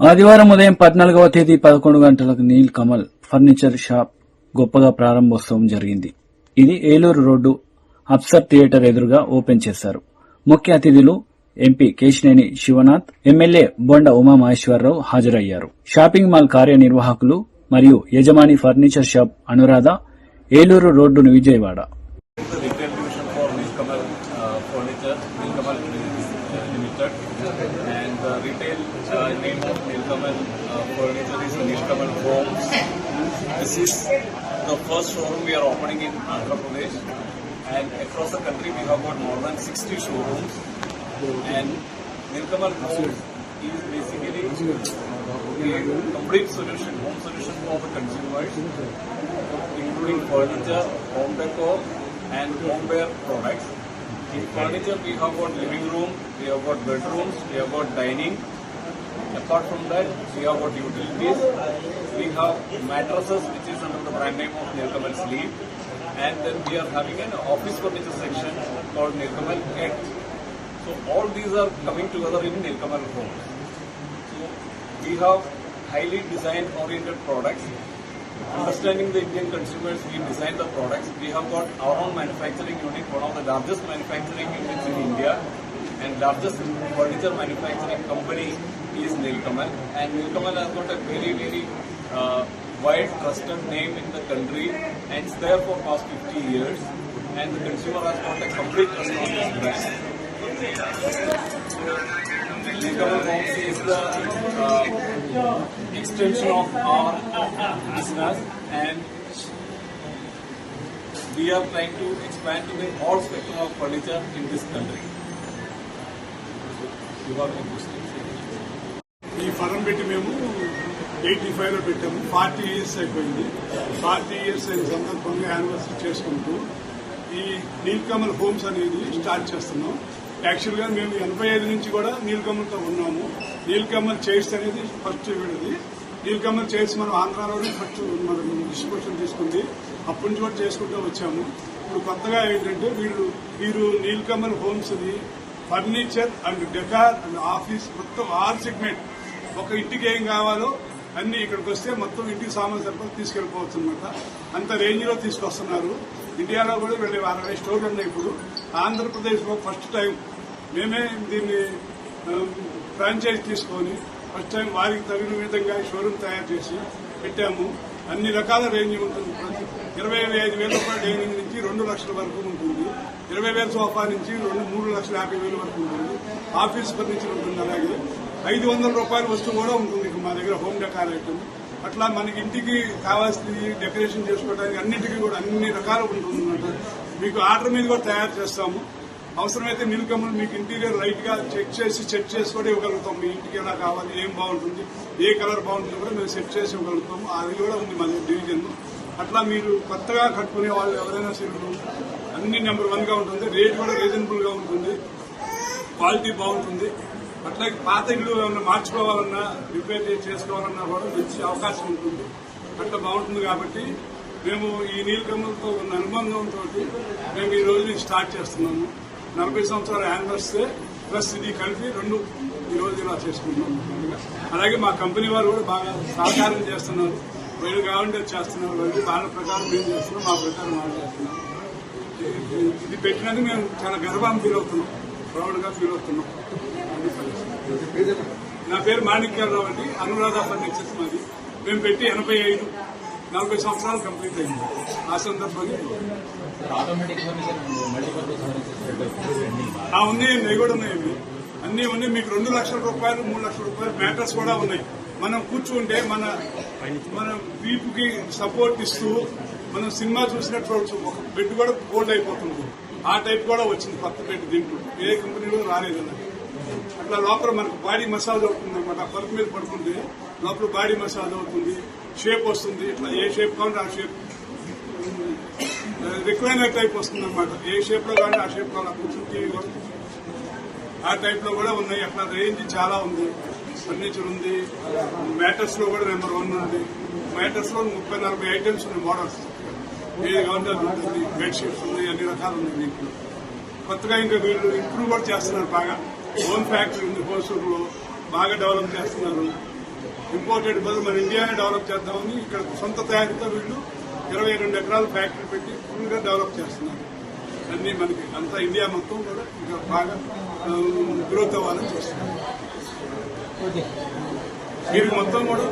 ఆదివారం ఉదయం పద్నాలుగవ తేదీ పదకొండు గంటలకు నీల్ కమల్ ఫర్నిచర్ షాప్ గొప్పగా ప్రారంభోత్సవం జరిగింది. ఇది ఏలూరు రోడ్డు అప్సర్ థియేటర్ ఎదురుగా ఓపెన్ చేశారు. ముఖ్య అతిథులు ఎంపీ కేశినేని శివనాథ్ ఎమ్మెల్యే బొండ ఉమా మహేశ్వరరావు హాజరయ్యారు. షాపింగ్ మాల్ కార్యనిర్వాహకులు మరియు యజమాని furniture shop Anuradha Eluru road Vijayawada. Name of Nilkamal uh, Furniture is Nilkamal Homes. This is the first showroom we are opening in Andhra Pradesh, and across the country we have got more than 60 showrooms. And Nilkamal Homes is basically a complete solution, home solution for the consumers including furniture, home decor, and homeware products. In furniture, we have got living room, we have got bedrooms, we have got dining. Apart from that, we have got utilities. We have mattresses, which is under the brand name of Nilkamal Sleep. And then we are having an office furniture section called Nilkamal Edge. So all these are coming together in Nilkamal Homes. So we have highly design oriented products understanding the Indian consumers, we design the products. We have got our own manufacturing unit, one of the largest manufacturing units in India, and largest furniture manufacturing company is Nilkamal. And Nilkamal has got a very, very uh, wide trusted name in the country, and it's there for past 50 years. And the consumer has got a complete trust on this brand. Nilkamal Homes is the uh, extension of our business and we are trying to expand to the all spectrum of furniture in this country. ఈ ఫలం పెట్టి మేము eighty ఫైవ్లో పెట్టాము. Forty years అయిపోయింది. Forty years అయిన సందర్భంగా anniversary చేసుకుంటూ ఈ నీల్కమల్ హోమ్స్ అనేది స్టార్ట్ చేస్తున్నాం. యాక్చువల్గా మేము ఎనభై ఐదు నుంచి కూడా నీల్కమల్తో ఉన్నాము. నీల్కమల్ చైర్స్ అనేది ఫస్ట్ విడది. నీల్కమల్ చైర్స్ మనం ఆంధ్రాలోనే ఫస్ట్ మనం డిస్ట్రిబ్యూషన్ తీసుకుంది అప్పటి నుంచి కూడా చేసుకుంటూ వచ్చాము. ఇప్పుడు కొత్తగా ఏంటంటే వీళ్ళు వీరు Nilkamal హోమ్స్ని furniture and decor and office మొత్తం ఆరు సెగ్మెంట్. ఒక ఇంటికి ఏం కావాలో అన్ని ఇక్కడికి వస్తే మొత్తం ఇంటికి సామాన్ సరుకులు తీసుకెళ్ళిపోవచ్చు అనమాట అంత రేంజ్లో తీసుకొస్తున్నారు. ఇండియాలో కూడా వెళ్ళే అరవై స్టోర్లు ఉన్నాయి ఇప్పుడు. ఆంధ్రప్రదేశ్లో ఫస్ట్ టైం మేమే దీన్ని ఫ్రాంచైజ్ తీసుకొని ఫస్ట్ టైం వారికి తగిన విధంగా షోరూమ్ తయారు చేసి పెట్టాము. అన్ని రకాల రేంజ్ ఉంటుంది. ప్రతి ఇరవై ఐదు వేల రూపాయల డైనింగ్ నుంచి రెండు లక్షల వరకు ఉంటుంది. ఇరవై వేల సోఫా నుంచి రెండు మూడు లక్షల యాభై వేల వరకు ఉంటుంది. ఆఫీస్ ఫర్నిచర్ ఉంటుంది అలాగే. ఐదు వందల రూపాయల వస్తువు కూడా ఉంటుంది ఇక మా దగ్గర హోమ్ డెకార్ ఐటమ్. అట్లా మనకి ఇంటికి కావాల్సింది డెకరేషన్ చేసుకోవడానికి అన్నింటికి కూడా అన్ని రకాలు ఉంటుంది అన్నమాట మీకు ఆర్డర్ మీద కూడా తయారు చేస్తాము. అవసరమైతే నీలకమ్మలు మీకు ఇంటీరియర్ లైట్గా చెక్ చేసి చెక్ చేసి కూడా ఇవ్వగలుగుతాం. మీ ఇంటికి ఎలా కావాలి ఏం బాగుంటుంది ఏ కలర్ బాగుంటుంది కూడా మేము సెట్ చేసి ఇవ్వగలుగుతాము. అది కూడా ఉంది మా డివిజన్ అట్లా మీరు కొత్తగా కట్టుకునే వాళ్ళు ఎవరైనా సీట్లు అన్ని నెంబర్ వన్గా ఉంటుంది. రేట్ కూడా రీజనబుల్గా ఉంటుంది. క్వాలిటీ బాగుంటుంది. అట్లాగే పాత ఇల్లు ఏమన్నా మార్చుకోవాలన్నా రిపేర్ చేసుకోవాలన్నా కూడా మంచి అవకాశం ఉంటుంది. అట్లా బాగుంటుంది కాబట్టి మేము ఈ నీలకమ్మలతో ఉన్న అనుబంధంతో మేము ఈ రోజు స్టార్ట్ చేస్తున్నాము. నలభై సంవత్సరాల యానివర్సరీ ప్లస్ ఇది కలిపి రెండు ఈ రోజు ఇలా చేసుకుంటున్నాము. అలాగే మా కంపెనీ వారు కూడా బాగా సహకారం చేస్తున్నారు. వీళ్ళు కావాలంటే చేస్తున్నాం చేస్తున్నారు వాళ్ళు వాళ్ళ ప్రకారం మేము చేస్తున్నాం మా ప్రకారం వాళ్ళు చేస్తున్నాం ఇది పెట్టినందుకు మేము చాలా గర్వం ఫీల్ అవుతున్నాం ప్రౌడ్గా ఫీల్ అవుతున్నాం. నా పేరు మాణిక్యాలరావు అండి అనురాధ ఫర్నిచర్స్ మాది. మేము పెట్టి ఎనభై ఐదు నలభై సంవత్సరాలు కంప్లీట్ అయింది. ఆ సందర్భంగా ఆ ఉన్నాయండి కూడా ఉన్నాయండి అన్ని. ఉన్నాయి మీకు రెండు లక్షల రూపాయలు మూడు లక్షల రూపాయలు మ్యాటర్స్ కూడా ఉన్నాయి. మనం కూర్చుంటే మన మన వీపుకి సపోర్ట్ ఇస్తూ మనం సినిమా చూసినట్టు ఒక బెడ్ కూడా బోల్డ్ అయిపోతుంది. ఆ టైప్ కూడా వచ్చింది కొత్త బెడ్ దీంట్లో. ఏ కంపెనీలో రాలేదన్నది అట్లా లోపల మనకు బాడీ మసాజ్ అవుతుంది అనమాట పరుపు మీద పడుకుంటే లోపల బాడీ మసాజ్ అవుతుంది. షేప్ వస్తుంది. ఇట్లా ఏ షేప్ కావాలంటే ఆ షేప్ రిక్లైనర్ టైప్ వస్తుంది అనమాట ఏ షేప్లో కానీ ఆ షేప్ కావాలి కూర్చుని టీవీ ఆ టైప్లో కూడా ఉన్నాయి. అట్లా రేంజ్ చాలా ఉంది. ఫర్నిచర్ ఉంది. మ్యాటర్స్లో కూడా నెంబర్ వన్ ఉంది. మ్యాటర్స్లో ముప్పై నలభై ఐటమ్స్ ఉన్నాయి మోడల్స్ ఏది కావాలి ఉంటుంది. బెడ్షీట్స్ ఉన్నాయి అన్ని రకాలు ఉన్నాయి దీంట్లో. కొత్తగా ఇంకా వీళ్ళు ఇంప్రూవ్ కూడా చేస్తున్నారు బాగా. ఓన్ ఫ్యాక్టరీ ఉంది హోసూరులో బాగా డెవలప్ చేస్తున్నారు. ఇంపోర్టెడ్ బదులు మన ఇండియానే డెవలప్ చేద్దామని ఇక్కడ సొంత తయారీతో వీళ్ళు ఇరవై రెండు ఎకరాల ఫ్యాక్టరీ పెట్టి ఫుల్గా డెవలప్ చేస్తున్నారు. అన్ని మనకి అంతా ఇండియా మొత్తం కూడా ఇంకా బాగా గ్రోత్ అవ్వాలని వీరికి మొత్తం కూడా